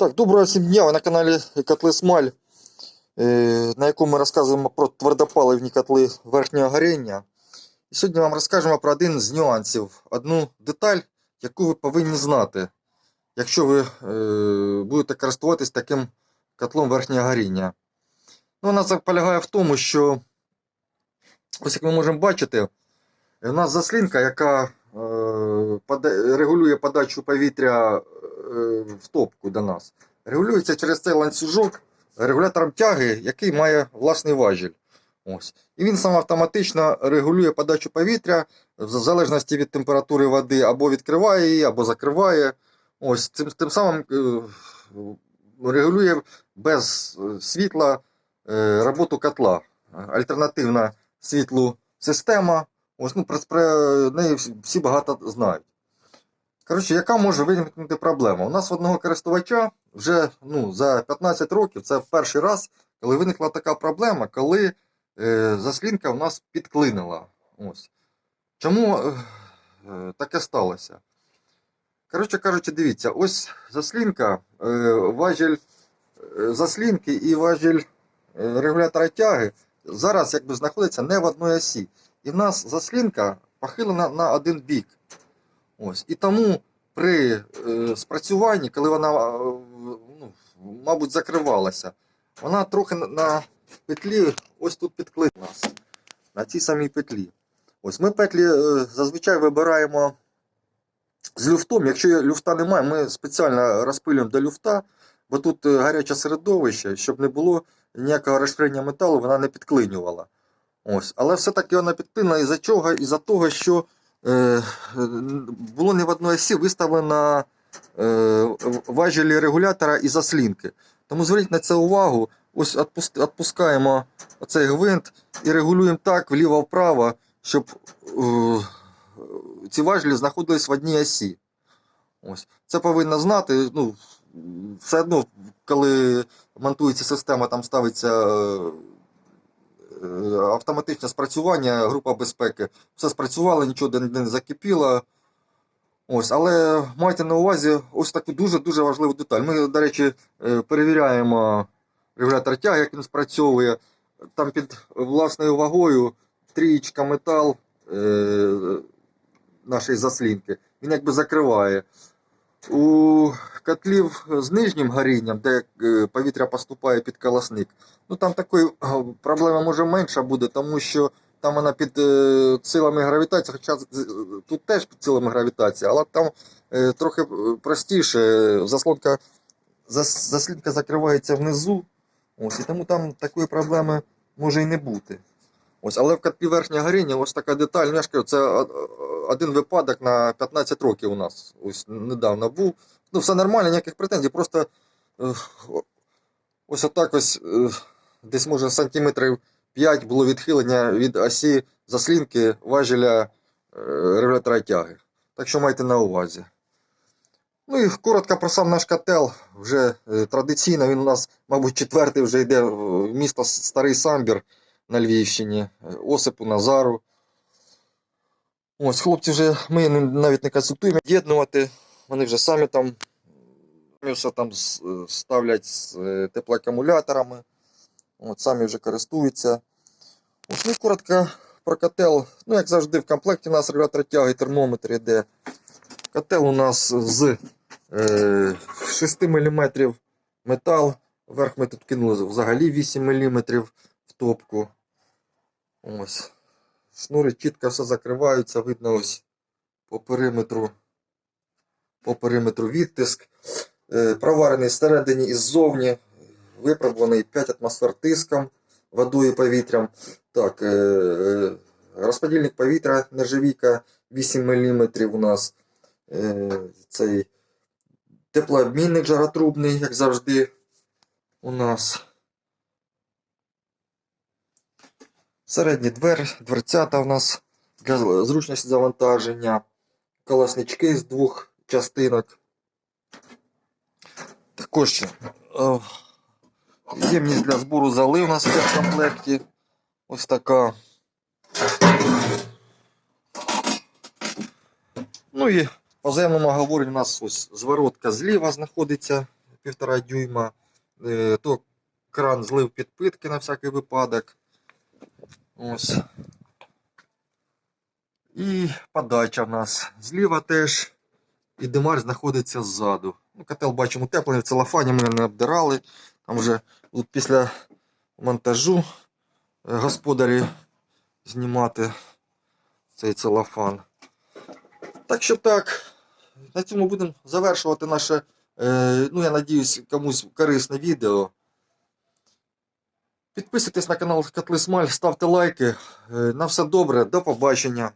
Так, доброго всім дня. Ви на каналі Котли Смаль, е, на якому ми розказуємо про твердопаливні котли верхнього горіння. І сьогодні вам розкажемо про один з нюансів, одну деталь, яку ви повинні знати, якщо ви е, будете користуватись таким котлом верхнього горіння. Ну, вона полягає в тому, що, ось як ми можемо бачити, у нас заслінка, яка е, регулює подачу повітря в топку до нас. Регулюється через цей ланцюжок регулятором тяги, який має власний важіль. Ось. І він сам автоматично регулює подачу повітря в залежності від температури води, або відкриває її, або закриває. Ось. Тим, тим самим е, регулює без е, світла е, роботу котла. Альтернативна світлу система. Ось, ну, про, неї всі багато знають. Коротше, яка може виникнути проблема? У нас в одного користувача вже ну, за 15 років це перший раз, коли виникла така проблема, коли е, заслінка у нас підклинила. Ось. Чому е, е, таке сталося? Коротше кажучи, дивіться, ось заслінка, е, важіль е, заслінки і важіль е, регулятора тяги зараз якби знаходяться не в одній осі. І в нас заслінка похилена на один бік. Ось. І тому при е, спрацюванні, коли вона, е, ну, мабуть, закривалася, вона трохи на, петлі ось тут підклинила нас. На цій самій петлі. Ось ми петлі е, зазвичай вибираємо з люфтом. Якщо люфта немає, ми спеціально розпилюємо до люфта, бо тут гаряче середовище, щоб не було ніякого розширення металу, вона не підклинювала. Ось. Але все-таки вона підклинила із-за чого? Із-за того, що було не в одній осі виставлено е, важелі регулятора і заслінки. Тому зверніть на це увагу. Ось відпускаємо оцей гвинт і регулюємо так вліво-вправо, щоб е, ці важелі знаходились в одній осі. Ось. Це повинно знати. Ну, все одно, коли монтується система, там ставиться е, е, автоматичне спрацювання, група безпеки. Все спрацювало, нічого не- закипіло. Ось, але майте на увазі ось таку дуже-дуже важливу деталь. Ми, до речі, е, перевіряємо регулятор тяги, як він спрацьовує. Там під власною вагою трієчка метал е, нашої заслінки. Він якби закриває. У котлів з нижнім горінням, де е, повітря поступає під колосник, ну там такої е, проблеми може менша буде, тому що там вона під е, силами гравітації, хоча тут теж під силами гравітації, але там трохи простіше. Заслонка, зас, заслінка закривається внизу. Ось, і тому там такої проблеми може і не бути. Ось, але в котлі верхнього горіння ось така деталь. Я ж кажу, це один випадок на 15 років у нас ось недавно був. Ну, все нормально, ніяких претензій. Просто е, ось отак ось е, десь може сантиметрів 5 було відхилення від осі заслінки важеля е, регулятора тяги. Так що майте на увазі. Ну і коротко про сам наш котел. Вже традиційно він у нас, мабуть, четвертий вже йде в місто Старий Самбір на Львівщині, Осипу Назару. Ось, хлопці вже ми навіть не консультуємо єднувати. Вони вже самі там все там е, ставлять з е, теплоакумуляторами. От, самі вже користуються. Ось, ну, коротко про котел. Ну, як завжди, в комплекті у нас регулятор тяги, термометр йде. Котел у нас з е, 6 мм метал. Вверх ми тут кинули взагалі 8 мм в топку. Ось. Шнури чітко все закриваються, видно ось по периметру, по периметру відтиск. Е, проварений всередині і ззовні, випробуваний 5 атмосфер тиском, водою і повітрям. Так, е, е, розподільник повітря нержавійка 8 мм у нас. Цей теплообмінник жаротрубний, як завжди, у нас. Середні двер, дверцята у нас для зручності завантаження, колоснички з двох частинок. Також е, ємність для збору зали у нас в комплекті. Ось така. Ну і по земному говорю, у нас ось зворотка зліва знаходиться 1,5 дюйма, е, то кран злив підпитки на всякий випадок. Ось. І подача в нас зліва теж. І димар знаходиться ззаду. Ну, котел бачимо утеплений в целофані, ми не обдирали. Там вже тут після монтажу е, господарі знімати цей целофан. Так що так, на цьому будемо завершувати наше, е, ну я надіюсь, комусь корисне відео. Підписуйтесь на канал Котли Смаль, ставте лайки. Е, на все добре, до побачення.